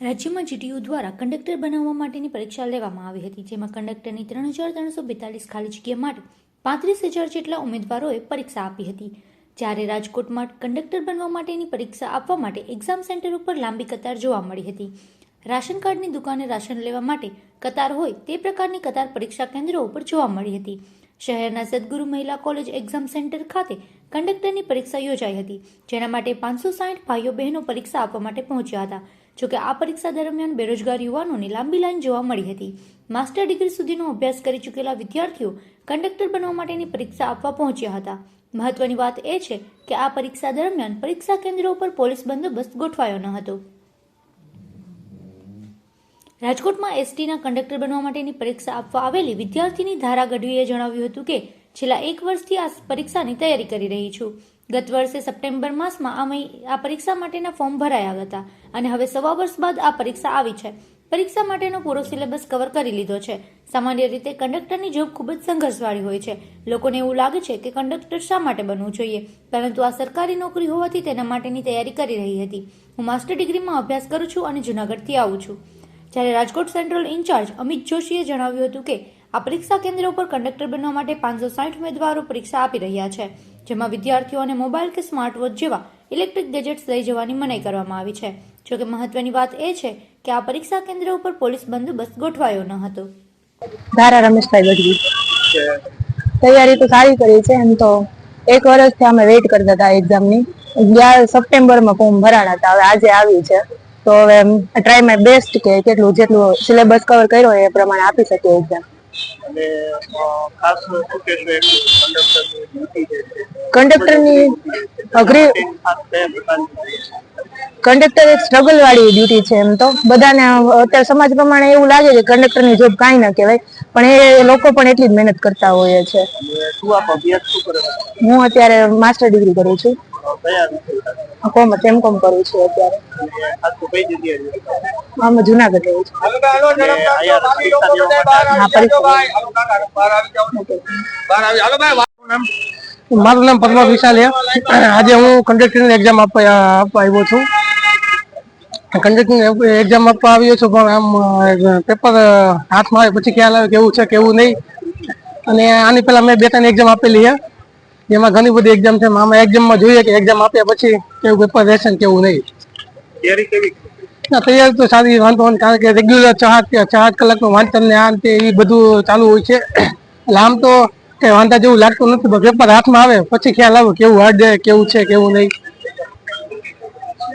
રાજ્યમાં જીટીયુ દ્વારા કંડક્ટર બનાવવા માટેની પરીક્ષા લેવામાં આવી હતી, જેમાં કંડક્ટરની ત્રણ હજાર ત્રણસો બેતાલીસ ખાલી જગ્યા માટે પાંત્રીસ હજાર જેટલા ઉમેદવારોએ પરીક્ષા આપી હતી. જ્યારે રાજકોટમાં કંડક્ટર બનવા માટેની પરીક્ષા આપવા માટે એક્ઝામ સેન્ટર ઉપર લાંબી કતાર જોવા મળી હતી. રાશન કાર્ડની દુકાને રાશન લેવા માટે કતાર હોય તે પ્રકારની કતાર પરીક્ષા કેન્દ્રો ઉપર જોવા મળી હતી. શહેરના સદગુરુ મહિલા કોલેજ એક્ઝામ સેન્ટર ખાતે કંડક્ટરની પરીક્ષા યોજાઈ હતી, જેના માટે પાંચસો સાઠ ભાઈઓ બહેનો પરીક્ષા આપવા માટે પહોંચ્યા હતા. જોકે આ પરીક્ષા દરમિયાન બેરોજગાર યુવાનોની લાંબી લાઈન જોવા મળી હતી. માસ્ટર ડિગ્રી સુધીનો અભ્યાસ કરી ચૂકેલા વિદ્યાર્થીઓ કંડક્ટર બનવા માટેની પરીક્ષા આપવા પહોંચ્યા હતા. મહત્વની વાત એ છે કે આ પરીક્ષા દરમિયાન પરીક્ષા કેન્દ્રો ઉપર પોલીસ બંદોબસ્ત ગોઠવાયો ન હતો. રાજકોટમાં એસટીના કંડક્ટર બનવા માટેની પરીક્ષા આપવા આવેલી વિદ્યાર્થીની ધારા ગઢવીએ જણાવ્યું હતું કે છેલ્લા એક વર્ષથી આ પરીક્ષાની તૈયારી કરી રહી છું. ગત વર્ષે સપ્ટેમ્બર માસમાં આ પરીક્ષા માટેના ફોર્મ ભરાયા હતા અને હવે સવા વર્ષ બાદ આ પરીક્ષા આવી છે. પરીક્ષા માટેનો પૂરો સિલેબસ કવર કરી લીધો છે. સામાન્ય રીતે કંડક્ટરની જોબ ખૂબ જ સંઘર્ષવાળી હોય છે. લોકોને એવું લાગે છે કે કંડક્ટર શા માટે બનવું જોઈએ? પરંતુ આ સરકારી નોકરી હોવાથી તેના માટેની તૈયારી કરી રહી હતી. હું માસ્ટર ડિગ્રીમાં અભ્યાસ કરું છું અને જૂનાગઢથી આવું છું. જ્યારે રાજકોટ સેન્ટ્રલ ઇન્ચાર્જ અમિત જોશીએ જણાવ્યું હતું કે આ પરીક્ષા કેન્દ્ર ઉપર કંડક્ટર બનવા માટે પાંચસો સાઠ ઉમેદવારો પરીક્ષા આપી રહ્યા છે, જેમાં વિદ્યાર્થીઓને મોબાઈલ કે સ્માર્ટ વોચ જેવા ઇલેક્ટ્રિક ગેજેટ્સ લઈ જવાની મનાઈ કરવામાં આવી છે. જોકે મહત્વની વાત એ છે કે આ પરીક્ષા કેન્દ્ર ઉપર પોલીસ બંદોબસ્ત ગોઠવાયો ન હતો. ધારા રમેશભાઈ ગઢવી તૈયારી તો સારી કરી છે એમ તો એક વર્ષથી અમે વેઇટ કરતા હતા એક્ઝામની ગયા સપ્ટેમ્બરમાં ફોર્મ ભરાણા હતા, હવે આજે આવી છે. તો હવે ટ્રાય માય બેસ્ટ કે કેટલું જેટલું સિલેબસ કવર કર્યો એ પ્રમાણે આપી શકીએ એક્ઝામ અને ખાસ શું કહેશો એક કંડક્ટરની ડ્યુટી જે છે કંડક્ટરની અઘરી કંડક્ટર એક સ્ટ્રગલ વાળી ડ્યુટી છે એમ તો. બધાને અત્યારે સમાજ પ્રમાણે એવું લાગે છે કંડક્ટરની જોબ કાંઈ ન કહેવાય પણ એ લોકો પણ એટલી જ મહેનત કરતા હોય છે? હું અત્યારે માસ્ટર ડિગ્રી કરું છું. કોમર્સ એમ કોમ કરું છું અત્યારે. અમે જુનાગઢ રહું છું. મારું નામ પદ્મા વિશાલિયા. આજે હું કન્ડક્ટરની એક્ઝામ આપવા આપવા આવ્યો છું. કન્ડક્ટરની એક્ઝામ આપવા આવ્યો છું પણ આમ પેપર હાથમાં આવે પછી ખ્યાલ આવે કેવું છે કેવું નહીં. અને આની પહેલાં મેં બે ત્રણ એક્ઝામ આપેલી છે. જેમાં ઘણી બધી એક્ઝામ છે. આમાં એક્ઝામમાં જોઈએ કે એક્ઝામ આપ્યા પછી કેવું પેપર રહેશે કેવું નહીં. તૈયારી કેવી? ના, તૈયારી તો સારી, વાંધો કારણ કે રેગ્યુલર ચાર ચાર કલાકનું વાંચન ને આ તે એ બધું ચાલુ હોય છે. એટલે આમ તો કઈ વાંધા જેવું લાગતું નથી પેપર હાથમાં આવે, પછી ખ્યાલ આવે કેવું હાર્ડ કેવું છે, કેવું નહીં.